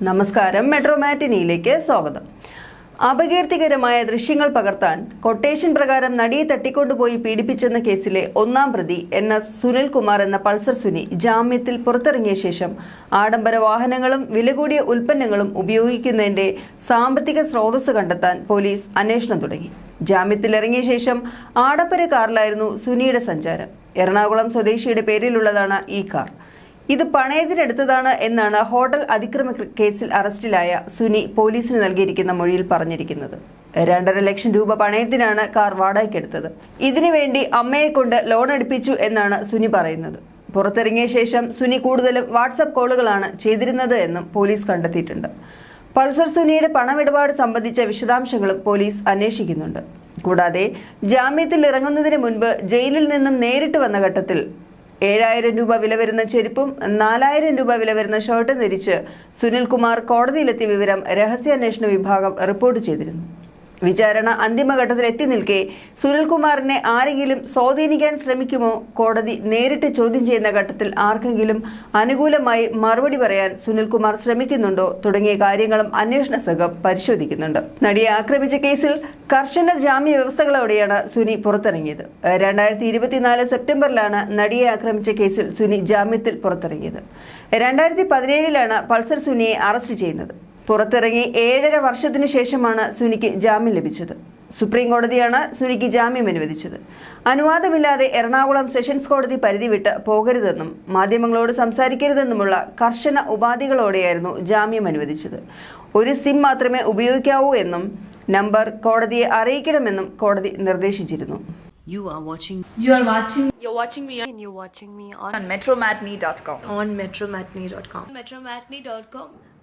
നമസ്കാരം. മെട്രോ മാറ്റിനിയിലേക്ക് സ്വാഗതം. അപകീർത്തികരമായ ദൃശ്യങ്ങൾ പകർത്താൻ കൊട്ടേഷൻ പ്രകാരം നടിയെ തട്ടിക്കൊണ്ടുപോയി പീഡിപ്പിച്ചെന്ന കേസിലെ ഒന്നാം പ്രതി എൻ എസ് സുനിൽകുമാർ എന്ന പൾസർ സുനി ജാമ്യത്തിൽ പുറത്തിറങ്ങിയ ശേഷം ആഡംബര വാഹനങ്ങളും വില കൂടിയ ഉൽപ്പന്നങ്ങളും ഉപയോഗിക്കുന്നതിന്റെ സാമ്പത്തിക സ്രോതസ് കണ്ടെത്താൻ പോലീസ് അന്വേഷണം തുടങ്ങി. ജാമ്യത്തിലിറങ്ങിയ ശേഷം ആഡംബര കാറിലായിരുന്നു സുനിയുടെ സഞ്ചാരം. എറണാകുളം സ്വദേശിയുടെ പേരിലുള്ളതാണ് ഈ കാർ. ഇത് പണയത്തിനെടുത്തതാണ് എന്നാണ് ഹോട്ടൽ അതിക്രമ കേസിൽ അറസ്റ്റിലായ സുനി പോലീസിന് നൽകിയിരിക്കുന്ന മൊഴിയിൽ പറഞ്ഞിരിക്കുന്നത്. രണ്ടര ലക്ഷം രൂപ പണയത്തിനാണ് കാർ വാടകയ്ക്കെടുത്തത്. ഇതിനുവേണ്ടി അമ്മയെ കൊണ്ട് ലോൺ എടുപ്പിച്ചു എന്നാണ് സുനി പറയുന്നത്. പുറത്തിറങ്ങിയ ശേഷം സുനി കൂടുതലും വാട്സപ്പ് കോളുകളാണ് ചെയ്തിരുന്നത് എന്നും പോലീസ് കണ്ടെത്തിയിട്ടുണ്ട്. പൾസർ സുനിയുടെ പണമിടപാട് സംബന്ധിച്ച വിശദാംശങ്ങളും പോലീസ് അന്വേഷിക്കുന്നുണ്ട്. കൂടാതെ ജാമ്യത്തിൽ ഇറങ്ങുന്നതിന് മുൻപ് ജയിലിൽ നിന്നും നേരിട്ട് വന്ന ഘട്ടത്തിൽ ഏഴായിരം രൂപ വില വരുന്ന ചെരുപ്പും നാലായിരം രൂപ വില വരുന്ന ഷർട്ടും ധരിച്ച് സുനിൽകുമാർ കോടതിയിലെത്തിയ വിവരം രഹസ്യാന്വേഷണ വിഭാഗം റിപ്പോർട്ട് ചെയ്തിരുന്നു. വിചാരണ അന്തിമഘട്ടത്തിൽ എത്തി നിൽക്കെ സുനിൽകുമാറിനെ ആരെങ്കിലും സ്വാധീനിക്കാൻ ശ്രമിക്കുമോ? കോടതി നേരിട്ട് ചോദ്യം ചെയ്യുന്ന ഘട്ടത്തിൽ ആർക്കെങ്കിലും അനുകൂലമായി മറുപടി പറയാൻ സുനിൽകുമാർ ശ്രമിക്കുന്നുണ്ടോ? തുടങ്ങിയ കാര്യങ്ങളും അന്വേഷണ സംഘം പരിശോധിക്കുന്നുണ്ട്. നടിയെ ആക്രമിച്ച കേസിൽ കർശന ജാമ്യ വ്യവസ്ഥകളോടെയാണ് സുനി പുറത്തിറങ്ങിയത്. രണ്ടായിരത്തി ഇരുപത്തിനാല് സെപ്റ്റംബറിലാണ് നടിയെ ആക്രമിച്ച കേസിൽ സുനി ജാമ്യത്തിൽ പുറത്തിറങ്ങിയത്. രണ്ടായിരത്തി പതിനേഴിലാണ് പൾസർ സുനിയെ അറസ്റ്റ് ചെയ്യുന്നത്. പുറത്തിറങ്ങി ഏഴര വർഷത്തിന് ശേഷമാണ് സുനിക്ക് ജാമ്യം ലഭിച്ചത് സുപ്രീം കോടതിയാണ് സുനിക്ക് ജാമ്യം അനുവദിച്ചത് അനുവാദമില്ലാതെ എറണാകുളം സെഷൻസ് കോടതി പരിധി വിട്ട് പോകരുതെന്നും മാധ്യമങ്ങളോട് സംസാരിക്കരുതെന്നുമുള്ള കർശന ഉപാധികളോടെയായിരുന്നു ജാമ്യം അനുവദിച്ചത് ഒരു സിം മാത്രമേ ഉപയോഗിക്കാവൂ എന്നും നമ്പർ കോടതിയെ അറിയിക്കണമെന്നും കോടതി നിർദ്ദേശിച്ചിരുന്നു You are watching You are watching You're watching me and you're watching me on, on metromatney.com. on metromatney.com. metromatney.com.